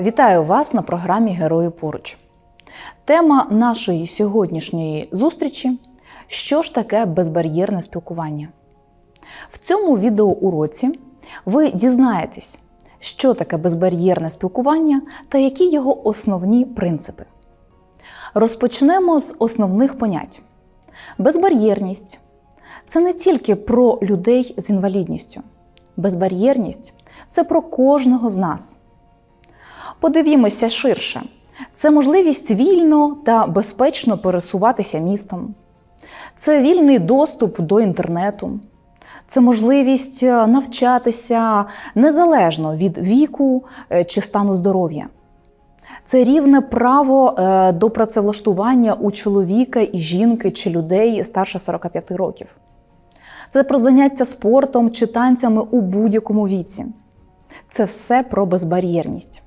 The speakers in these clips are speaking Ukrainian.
Вітаю вас на програмі Герої поруч. Тема нашої сьогоднішньої зустрічі що ж таке безбар'єрне спілкування. В цьому відеоуроці ви дізнаєтесь, що таке безбар'єрне спілкування та які його основні принципи. Розпочнемо з основних понять. Безбар'єрність це не тільки про людей з інвалідністю. Безбар'єрність це про кожного з нас. Подивімося ширше: це можливість вільно та безпечно пересуватися містом, це вільний доступ до інтернету, це можливість е, навчатися незалежно від віку е, чи стану здоров'я. Це рівне право е, до працевлаштування у чоловіка і жінки чи людей старше 45 років. Це про заняття спортом чи танцями у будь-якому віці. Це все про безбар'єрність.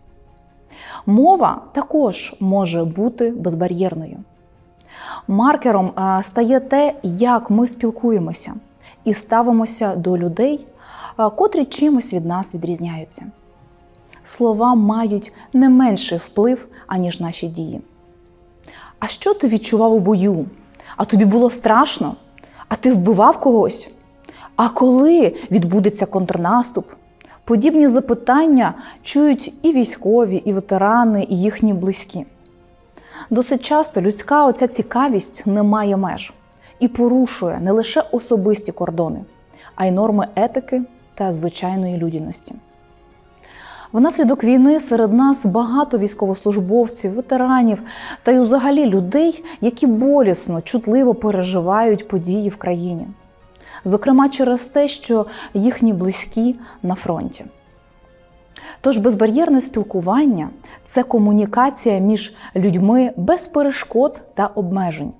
Мова також може бути безбар'єрною. Маркером е, стає те, як ми спілкуємося і ставимося до людей, е, котрі чимось від нас відрізняються. Слова мають не менший вплив, аніж наші дії. А що ти відчував у бою? А тобі було страшно? А ти вбивав когось? А коли відбудеться контрнаступ? Подібні запитання чують і військові, і ветерани, і їхні близькі. Досить часто людська оця цікавість не має меж і порушує не лише особисті кордони, а й норми етики та звичайної людяності. Внаслідок війни серед нас багато військовослужбовців, ветеранів та й взагалі людей, які болісно, чутливо переживають події в країні. Зокрема, через те, що їхні близькі на фронті. Тож безбар'єрне спілкування це комунікація між людьми без перешкод та обмежень,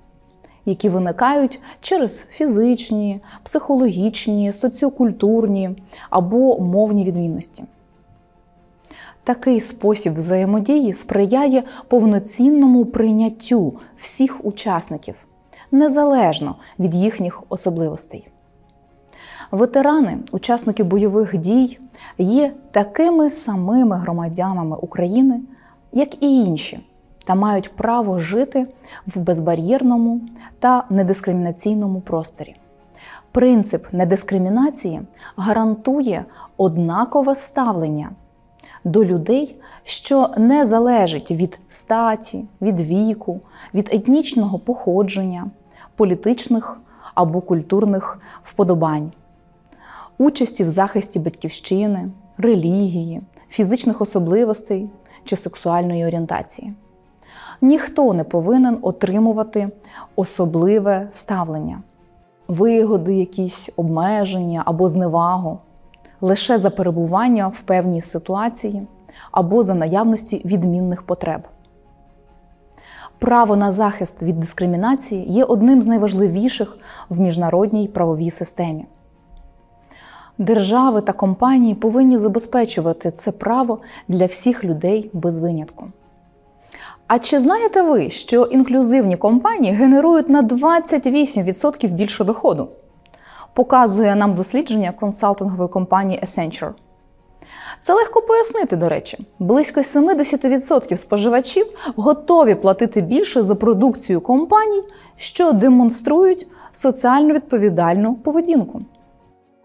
які виникають через фізичні, психологічні, соціокультурні або мовні відмінності. Такий спосіб взаємодії сприяє повноцінному прийняттю всіх учасників незалежно від їхніх особливостей. Ветерани, учасники бойових дій, є такими самими громадянами України, як і інші, та мають право жити в безбар'єрному та недискримінаційному просторі. Принцип недискримінації гарантує однакове ставлення до людей, що не залежить від статі, від віку, від етнічного походження, політичних або культурних вподобань участі в захисті батьківщини, релігії, фізичних особливостей чи сексуальної орієнтації. Ніхто не повинен отримувати особливе ставлення, вигоди, якісь обмеження або зневагу лише за перебування в певній ситуації або за наявності відмінних потреб. Право на захист від дискримінації є одним з найважливіших в міжнародній правовій системі. Держави та компанії повинні забезпечувати це право для всіх людей без винятку. А чи знаєте ви, що інклюзивні компанії генерують на 28% більше доходу? Показує нам дослідження консалтингової компанії Accenture. Це легко пояснити, до речі. Близько 70% споживачів готові платити більше за продукцію компаній, що демонструють соціально відповідальну поведінку.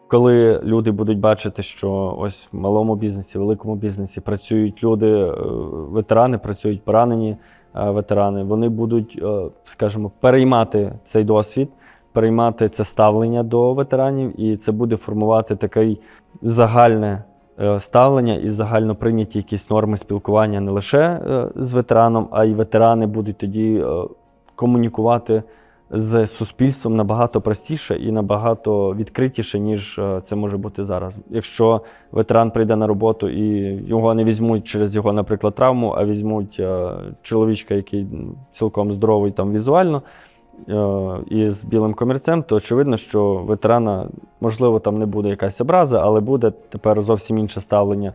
Коли люди будуть бачити, що ось в малому бізнесі, великому бізнесі працюють люди, е, ветерани, працюють поранені е, ветерани, вони будуть, е, скажімо, переймати цей досвід, переймати це ставлення до ветеранів, і це буде формувати таке загальне ставлення і загально прийняті якісь норми спілкування не лише з ветераном, а й ветерани будуть тоді комунікувати з суспільством набагато простіше і набагато відкритіше, ніж е, це може бути зараз. Якщо ветеран прийде на роботу і його не візьмуть через його, наприклад, травму, а візьмуть е, чоловічка, який цілком здоровий там візуально. Е, і з білим комірцем, то очевидно, що ветерана, можливо, там не буде якась образа, але буде тепер зовсім інше ставлення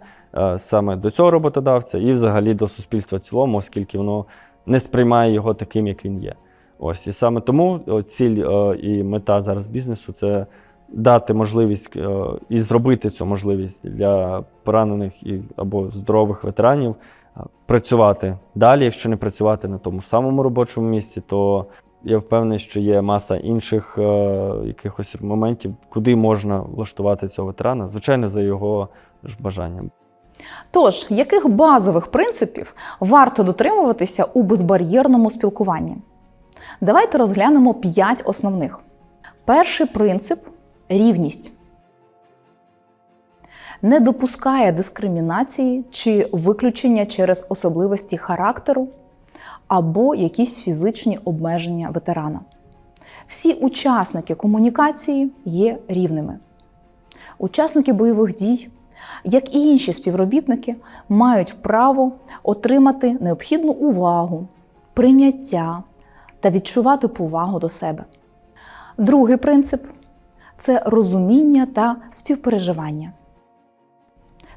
саме до цього роботодавця і взагалі до суспільства в цілому, оскільки воно не сприймає його таким, як він є. Ось і саме тому ціль і мета зараз бізнесу це дати можливість і зробити цю можливість для поранених і або здорових ветеранів працювати далі. Якщо не працювати на тому самому робочому місці, то я впевнений, що є маса інших е, якихось моментів, куди можна влаштувати цього ветерана, звичайно, за його ж бажанням. Тож, яких базових принципів варто дотримуватися у безбар'єрному спілкуванні? Давайте розглянемо п'ять основних. Перший принцип рівність. Не допускає дискримінації чи виключення через особливості характеру або якісь фізичні обмеження ветерана. Всі учасники комунікації є рівними. Учасники бойових дій, як і інші співробітники, мають право отримати необхідну увагу, прийняття та відчувати повагу до себе. Другий принцип це розуміння та співпереживання.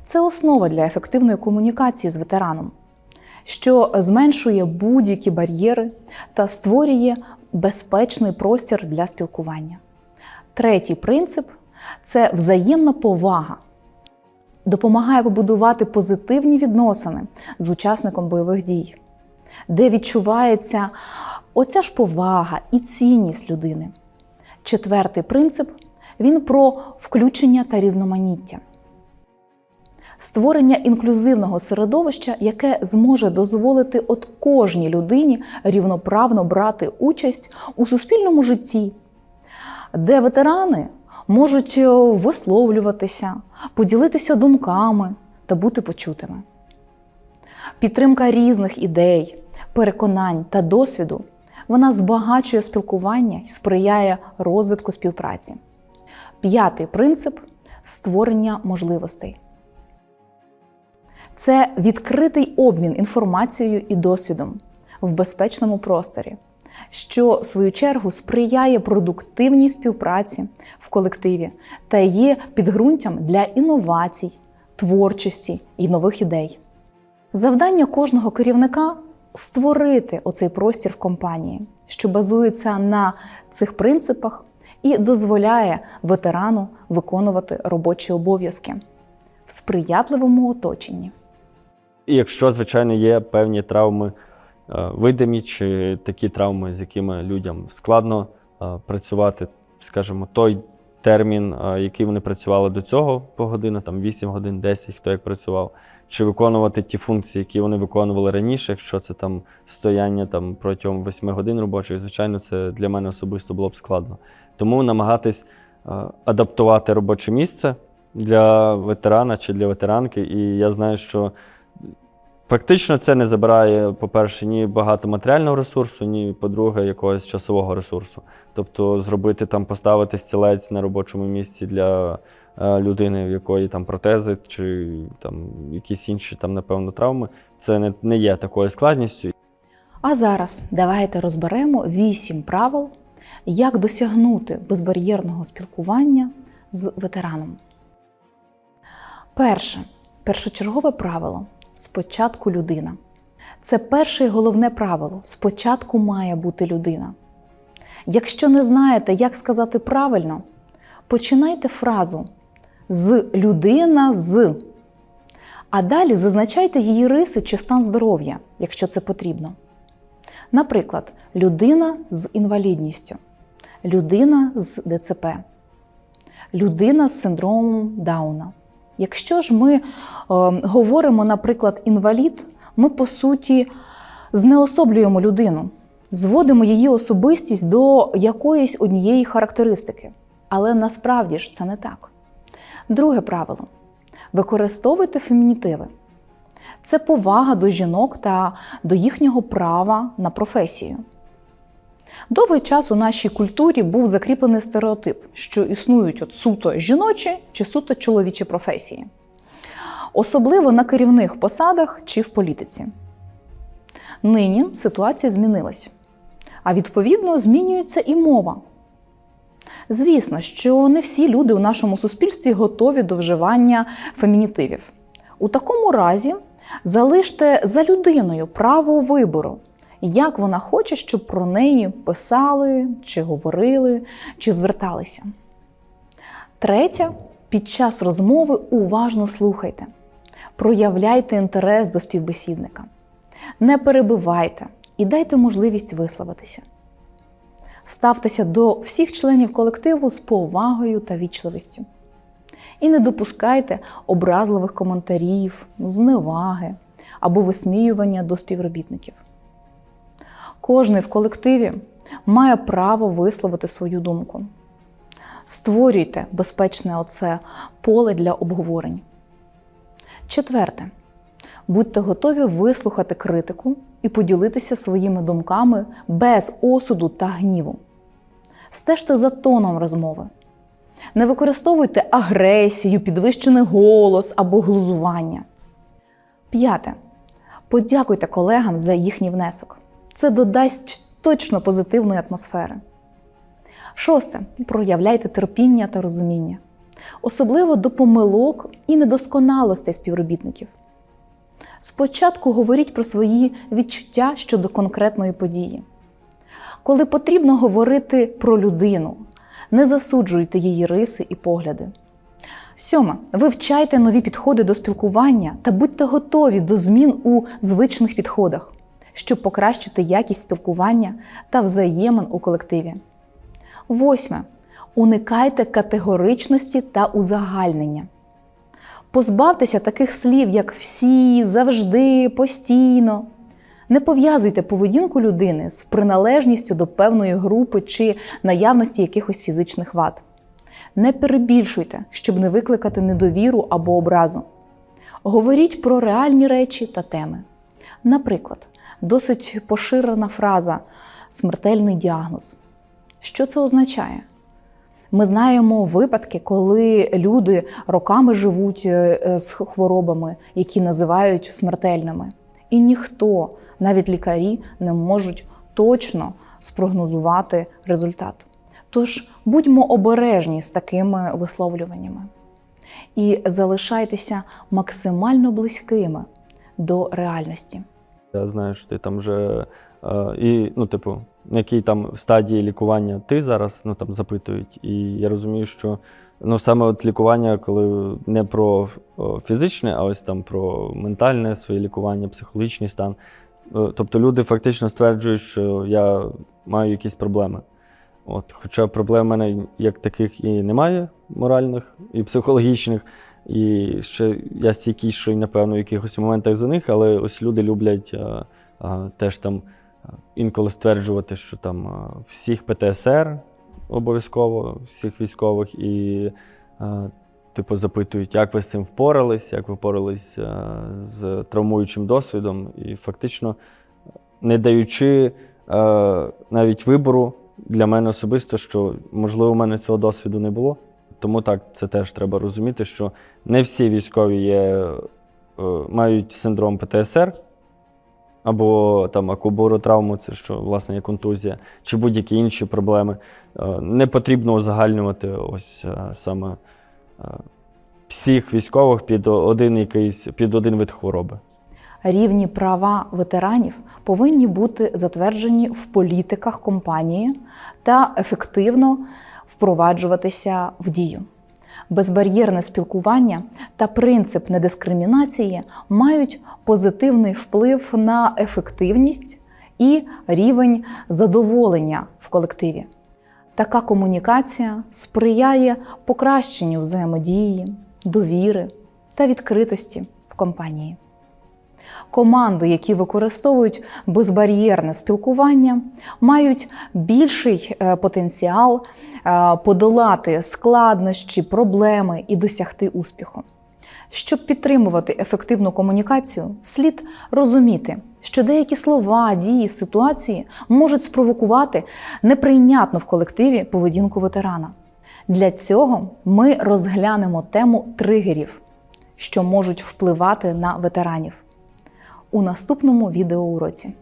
Це основа для ефективної комунікації з ветераном, що зменшує будь-які бар'єри та створює безпечний простір для спілкування. Третій принцип це взаємна повага. Допомагає побудувати позитивні відносини з учасником бойових дій, де відчувається оця ж повага і цінність людини. Четвертий принцип він про включення та різноманіття. Створення інклюзивного середовища, яке зможе дозволити от кожній людині рівноправно брати участь у суспільному житті, де ветерани можуть е, висловлюватися, поділитися думками та бути почутими. Підтримка різних ідей, переконань та досвіду вона збагачує спілкування і сприяє розвитку співпраці. П'ятий принцип створення можливостей. Це відкритий обмін інформацією і досвідом в безпечному просторі, що в свою чергу сприяє продуктивній співпраці в колективі та є підґрунтям для інновацій, творчості і нових ідей. Завдання кожного керівника створити оцей простір в компанії, що базується на цих принципах і дозволяє ветерану виконувати робочі обов'язки в сприятливому оточенні. Якщо, звичайно, є певні травми е, видимі чи такі травми, з якими людям складно е, працювати, скажімо, той термін, е, який вони працювали до цього по годину, там 8 годин, 10, хто як працював, чи виконувати ті функції, які вони виконували раніше, якщо це там стояння там протягом 8 годин робочих, звичайно, це для мене особисто було б складно. Тому намагатись е, адаптувати робоче місце для ветерана чи для ветеранки. І я знаю, що Фактично, це не забирає, по-перше, ні багато матеріального ресурсу, ні, по-друге, якогось часового ресурсу. Тобто, зробити там, поставити стілець на робочому місці для е, людини, в якої там протези чи там якісь інші там, напевно, травми, це не, не є такою складністю. А зараз давайте розберемо вісім правил, як досягнути безбар'єрного спілкування з ветераном. Перше першочергове правило спочатку людина. Це перше і головне правило. Спочатку має бути людина. Якщо не знаєте, як сказати правильно, починайте фразу з людина з. А далі зазначайте її риси чи стан здоров'я, якщо це потрібно. Наприклад, людина з інвалідністю, людина з ДЦП, людина з синдромом Дауна. Якщо ж ми е, говоримо, наприклад, інвалід, ми по суті знеособлюємо людину, зводимо її особистість до якоїсь однієї характеристики. Але насправді ж це не так. Друге правило: використовуйте фемінітиви. Це повага до жінок та до їхнього права на професію. Довгий час у нашій культурі був закріплений стереотип, що існують от суто жіночі чи суто чоловічі професії, особливо на керівних посадах чи в політиці. Нині ситуація змінилась, а відповідно змінюється і мова. Звісно, що не всі люди у нашому суспільстві готові до вживання фемінітивів. У такому разі залиште за людиною право вибору, як вона хоче, щоб про неї писали, чи говорили, чи зверталися. Третє, під час розмови уважно слухайте. Проявляйте інтерес до співбесідника. Не перебивайте і дайте можливість висловитися. Ставтеся до всіх членів колективу з повагою та вічливістю. І не допускайте образливих коментарів, зневаги або висміювання до співробітників. Кожний в колективі має право висловити свою думку. Створюйте безпечне оце поле для обговорень. Четверте. Будьте готові вислухати критику і поділитися своїми думками без осуду та гніву. Стежте за тоном розмови. Не використовуйте агресію, підвищений голос або глузування. П'яте. Подякуйте колегам за їхній внесок. Це додасть точно позитивної атмосфери. Шосте. Проявляйте терпіння та розуміння, особливо до помилок і недосконалостей співробітників. Спочатку говоріть про свої відчуття щодо конкретної події. Коли потрібно говорити про людину, не засуджуйте її риси і погляди. Сьоме. Вивчайте нові підходи до спілкування та будьте готові до змін у звичних підходах, щоб покращити якість спілкування та взаємин у колективі. Восьме. Уникайте категоричності та узагальнення. Позбавтеся таких слів, як всі, завжди, постійно. Не пов'язуйте поведінку людини з приналежністю до певної групи чи наявності якихось фізичних вад. Не перебільшуйте, щоб не викликати недовіру або образу. Говоріть про реальні речі та теми. Наприклад, досить поширена фраза смертельний діагноз. Що це означає? Ми знаємо випадки, коли люди роками живуть е, з хворобами, які називають смертельними. І ніхто, навіть лікарі, не можуть точно спрогнозувати результат. Тож будьмо обережні з такими висловлюваннями і залишайтеся максимально близькими до реальності. Я знаю, що ти там вже е, і, ну, типу, на якій там стадії лікування ти зараз ну, там, запитують. І я розумію, що ну, саме от лікування, коли не про фізичне, а ось там про ментальне своє лікування, психологічний стан. Е, Тобто люди фактично стверджують, що я маю якісь проблеми. От, хоча проблем в мене як таких і немає, моральних і психологічних. І ще я стійкіший, напевно, в якихось моментах за них, але ось люди люблять а, а, теж там інколи стверджувати, що там а, всіх ПТСР обов'язково, всіх військових, і а, типу запитують, як ви з цим впорались, як ви впорались а, з травмуючим досвідом, і фактично не даючи а, навіть вибору для мене особисто, що можливо, у мене цього досвіду не було. Тому так, це теж треба розуміти, що не всі військові є, е, мають синдром ПТСР або там акубуротравму, це що власне є контузія, чи будь-які інші проблеми. Е, Не потрібно узагальнювати ось е, саме всіх військових під один якийсь під один вид хвороби. Рівні права ветеранів повинні бути затверджені в політиках компанії та ефективно впроваджуватися в дію. Безбар'єрне спілкування та принцип недискримінації мають позитивний вплив на ефективність і рівень задоволення в колективі. Така комунікація сприяє покращенню взаємодії, довіри та відкритості в компанії. Команди, які використовують безбар'єрне спілкування, мають більший е, потенціал е, подолати складнощі, проблеми і досягти успіху. Щоб підтримувати ефективну комунікацію, слід розуміти, що деякі слова, дії, ситуації можуть спровокувати неприйнятну в колективі поведінку ветерана. Для цього ми розглянемо тему тригерів, що можуть впливати на ветеранів у наступному відеоуроці.